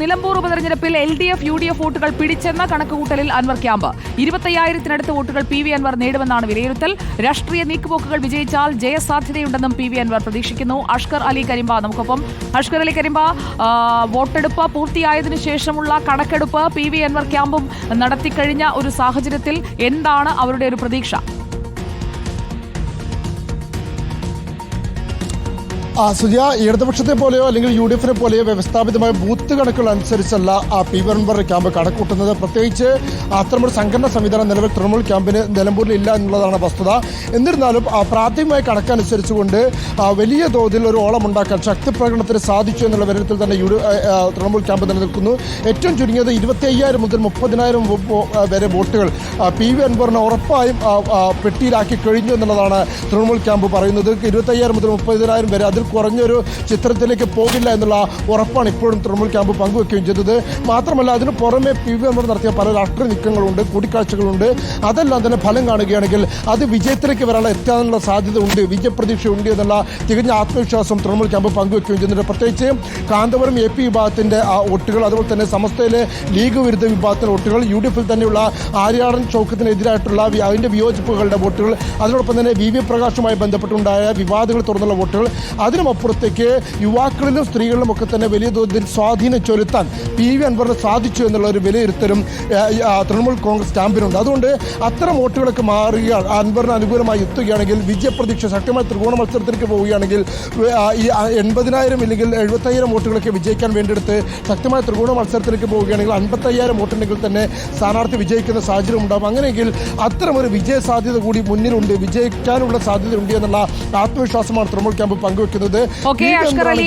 നിലമ്പൂർ ഉപതെരഞ്ഞെടുപ്പിൽ L D F U D F വോട്ടുകൾ പിടിച്ചെന്ന കണക്കുകൂട്ടലിൽ അൻവർ ക്യാമ്പ്. ഇരുപത്തയ്യായിരത്തിനടുത്ത് വോട്ടുകൾ പി വി അൻവർ നേടുമെന്നാണ് വിലയിരുത്തൽ. രാഷ്ട്രീയ നീക്കുപോക്കുകൾ വിജയിച്ചാൽ ജയസാധ്യതയുണ്ടെന്നും പി വി അൻവർ പ്രതീക്ഷിക്കുന്നു. അഷ്കർ അലി കരിമ്പ നമുക്കൊപ്പം. അഷ്കർ അലി കരിമ്പ വോട്ടെടുപ്പ് പൂർത്തിയായതിനു ശേഷമുള്ള കണക്കെടുപ്പ് പി വി അൻവർ ക്യാമ്പും നടത്തിക്കഴിഞ്ഞ ഒരു സാഹചര്യത്തിൽ എന്താണ് അവരുടെ ഒരു പ്രതീക്ഷ? ആ സുജയ ഇടതുപക്ഷത്തെ പോലെയോ അല്ലെങ്കിൽ യു ഡി എഫിനെ പോലെയോ വ്യവസ്ഥാപിതമായ ബൂത്ത് കണക്കുകൾ അനുസരിച്ചല്ല ആ പി വെൻബർ ക്യാമ്പ് കണക്കൂട്ടുന്നത്. പ്രത്യേകിച്ച് അത്തരമൊരു സംഘടന സംവിധാനം നിലവിൽ തൃണമൂൽ ക്യാമ്പിന് നിലമ്പൂരിൽ ഇല്ല എന്നുള്ളതാണ് വസ്തുത. എന്നിരുന്നാലും പ്രാഥമികമായ കണക്കനുസരിച്ചുകൊണ്ട് വലിയ തോതിൽ ഒരു ഓളമുണ്ടാക്കാൻ ശക്തി പ്രകടനത്തിന് സാധിച്ചു എന്നുള്ള വിവരത്തിൽ തന്നെ യു തൃണമൂൽ ക്യാമ്പ് നിലനിൽക്കുന്നു. ഏറ്റവും ചുരുങ്ങിയത് ഇരുപത്തി അയ്യായിരം മുതൽ മുപ്പതിനായിരം വരെ വോട്ടുകൾ പി വി അൻവറിനെ ഉറപ്പായും പെട്ടിയിലാക്കി കഴിഞ്ഞു എന്നുള്ളതാണ് തൃണമൂൽ ക്യാമ്പ് പറയുന്നത്. ഇരുപത്തയ്യായിരം മുതൽ മുപ്പതിനായിരം വരെ അതിൽ കുറഞ്ഞൊരു ചിത്രത്തിലേക്ക് പോകില്ല എന്നുള്ള ഉറപ്പാണ് ഇപ്പോഴും തൃണമൂൽ ക്യാമ്പ് പങ്കുവെക്കുകയും ചെയ്തത്. മാത്രമല്ല അതിന് പുറമെ പി വി അൻവർ നടത്തിയ പല രാഷ്ട്രീയ നീക്കങ്ങളുണ്ട് കൂടിക്കാഴ്ചകളുണ്ട്. അതെല്ലാം തന്നെ ഫലം കാണുകയാണെങ്കിൽ അത് വിജയത്തിലേക്ക് വരാനുള്ള എത്താനുള്ള സാധ്യത ഉണ്ട് വിജയപ്രതീക്ഷ ഉണ്ട് എന്നുള്ള തികഞ്ഞ ആത്മവിശ്വാസം തൃണമൂൽ ക്യാമ്പ് പങ്കുവെക്കുകയും ചെയ്യുന്നുണ്ട്. പ്രത്യേകിച്ച് കാന്തപുരം എ പി വിഭാഗത്തിന്റെ ആ വോട്ടുകൾ അതുപോലെ തന്നെ സമസ്തയിലെ ലീഗ് വിരുദ്ധ വിഭാഗത്തിന്റെ വോട്ടുകൾ യു ഡി എഫിൽ തന്നെയുള്ള ആര്യാടൻ ചൗക്കത്തിനെതിരായിട്ടുള്ള അതിന്റെ വിയോജിപ്പുകളുടെ വോട്ടുകൾ അതിനോടൊപ്പം തന്നെ വി വി പ്രകാശുമായി ബന്ധപ്പെട്ടുണ്ടായ വിവാദങ്ങൾ തുറന്നുള്ള വോട്ടുകൾ അതിനുമപ്പുറത്തേക്ക് യുവാക്കളിലും സ്ത്രീകളിലും ഒക്കെ തന്നെ വലിയ തോതിൽ സ്വാധീനം ചെലുത്താൻ പി വി അൻവറിന് സാധിച്ചു എന്നുള്ള ഒരു വിലയിരുത്തലും തൃണമൂൽ കോൺഗ്രസ് ക്യാമ്പിനുണ്ട് അതുകൊണ്ട് അത്തരം വോട്ടുകളൊക്കെ മാറുക അൻവറിന് അനുകൂലമായി എത്തുകയാണെങ്കിൽ വിജയപ്രതീക്ഷ ശക്തമായ ത്രികോണ മത്സരത്തിലേക്ക് പോവുകയാണെങ്കിൽ ഈ എൺപതിനായിരം ഇല്ലെങ്കിൽ എഴുപത്തയ്യായിരം വോട്ടുകളൊക്കെ വിജയിക്കാൻ വേണ്ടിയെടുത്ത് ശക്തമായ ത്രികോണ മത്സരത്തിലേക്ക് പോവുകയാണെങ്കിൽ അൻപത്തയ്യായിരം വോട്ടുണ്ടെങ്കിൽ തന്നെ സ്ഥാനാർത്ഥി വിജയിക്കുന്ന സാഹചര്യം ഉണ്ടാകും അങ്ങനെയെങ്കിൽ ഒരു വിജയ സാധ്യത കൂടി മുന്നിലുണ്ട് വിജയിക്കാനുള്ള സാധ്യതയുണ്ട് എന്നുള്ള ആത്മവിശ്വാസമാണ് തൃണമൂൽ ക്യാമ്പ് പങ്കുവെക്കുന്നത്. ഓക്കെ അഷ്കർ അലി.